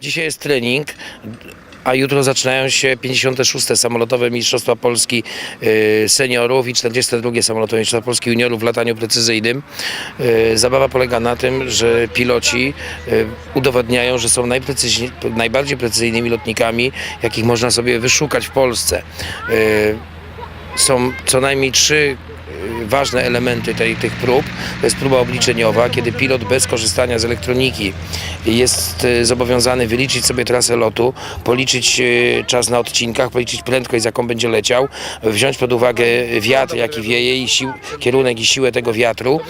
Dzisiaj jest trening, a jutro zaczynają się 56. samolotowe Mistrzostwa Polski y, seniorów i 42. samolotowe Mistrzostwa Polski juniorów w lataniu precyzyjnym. Y, Zabawa polega na tym, że piloci y, udowadniają, że są najbardziej precyzyjnymi lotnikami, jakich można sobie wyszukać w Polsce. Są co najmniej trzy ważne elementy tej, tych prób. To jest próba obliczeniowa, kiedy pilot bez korzystania z elektroniki jest y, zobowiązany wyliczyć sobie trasę lotu, policzyć y, czas na odcinkach, policzyć prędkość, z jaką będzie leciał, wziąć pod uwagę wiatr, jaki wieje i sił, kierunek i siłę tego wiatru.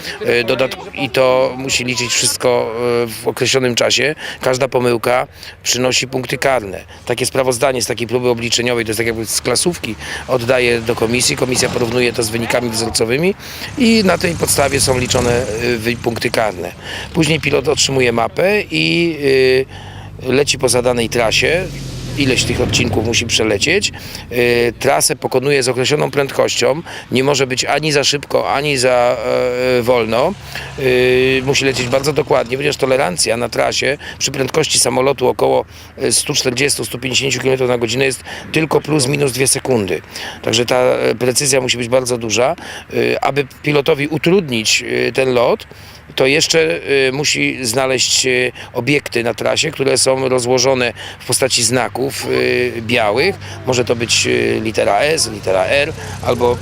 Dodatk- I to musi liczyć wszystko w określonym czasie. Każda pomyłka przynosi punkty karne. Takie sprawozdanie z takiej próby obliczeniowej, to jest tak jakby z klasówki, oddaje do komisji. Komisja porównuje to z wynikami wzorcowymi i na tej podstawie są liczone y, punkty karne. Później pilot otrzymuje mapę i y, leci po zadanej trasie. Ileś tych odcinków musi przelecieć. Y, trasę pokonuje z określoną prędkością. Nie może być ani za szybko, ani za e, wolno. Y, musi lecieć bardzo dokładnie, ponieważ tolerancja na trasie przy prędkości samolotu około e, 140-150 km na godzinę jest tylko plus minus 2 sekundy. Także ta e, precyzja musi być bardzo duża. Aby pilotowi utrudnić ten lot, to jeszcze musi znaleźć obiekty na trasie, które są rozłożone w postaci znaków y, białych. Może to być y, litera S, litera R albo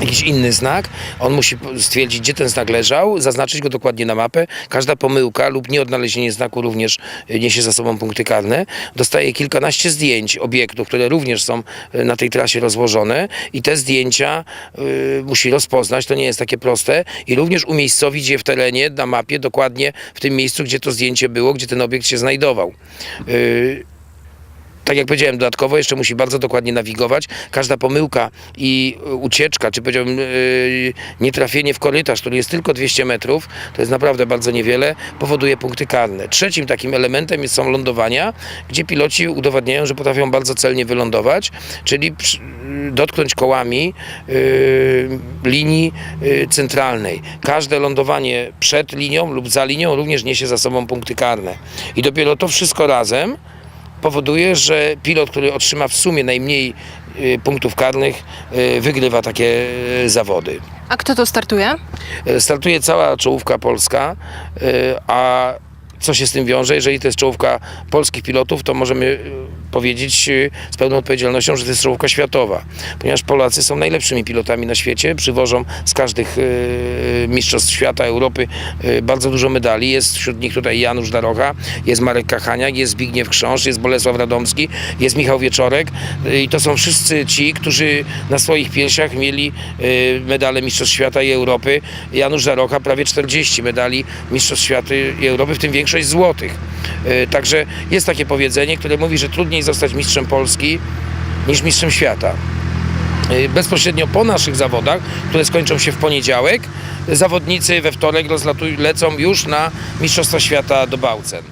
jakiś inny znak. On musi stwierdzić, gdzie ten znak leżał, zaznaczyć go dokładnie na mapę. Każda pomyłka lub nieodnalezienie znaku również y, niesie za sobą punkty karne. Dostaje kilkanaście zdjęć obiektów, które również są na tej trasie rozłożone i te zdjęcia y, musi rozpoznać. To nie jest takie proste i również umiejscowić je w terenie, na mapie, dokładnie w tym miejscu, gdzie to zdjęcie było, gdzie ten obiekt się znajdował. Y, tak jak powiedziałem, dodatkowo jeszcze musi bardzo dokładnie nawigować. Każda pomyłka i y, ucieczka, czy powiedziałbym yy, nietrafienie w korytarz, który jest tylko 200 metrów, to jest naprawdę bardzo niewiele, powoduje punkty karne. Trzecim takim elementem jest, są lądowania, gdzie piloci udowadniają, że potrafią bardzo celnie wylądować, czyli przy, y, dotknąć kołami yy, linii yy, centralnej. Każde lądowanie przed linią lub za linią również niesie za sobą punkty karne. I dopiero to wszystko razem powoduje, że pilot, który otrzyma w sumie najmniej y, punktów karnych, y, wygrywa takie y, zawody. A kto to startuje? Startuje cała czołówka polska, a co się z tym wiąże? Jeżeli to jest czołówka polskich pilotów, to możemy powiedzieć y, z pełną odpowiedzialnością, że to jest czołówka światowa, ponieważ Polacy są najlepszymi pilotami na świecie, przywożą z każdych y, mistrzostw świata, Europy y, bardzo dużo medali. Jest wśród nich tutaj Janusz Darocha, jest Marek Kachaniak, jest Zbigniew Krząż, jest Bolesław Radomski, jest Michał Wieczorek i to są wszyscy ci, którzy na swoich piersiach mieli medale Mistrzostw Świata i Europy. Janusz Darocha prawie 40 medali Mistrzostw Świata i Europy, w tym większość złotych. Także jest takie powiedzenie, które mówi, że trudniej zostać mistrzem Polski niż mistrzem świata. Y, Bezpośrednio po naszych zawodach, które skończą się w poniedziałek, zawodnicy we wtorek lecą już na Mistrzostwa Świata do Bałcen.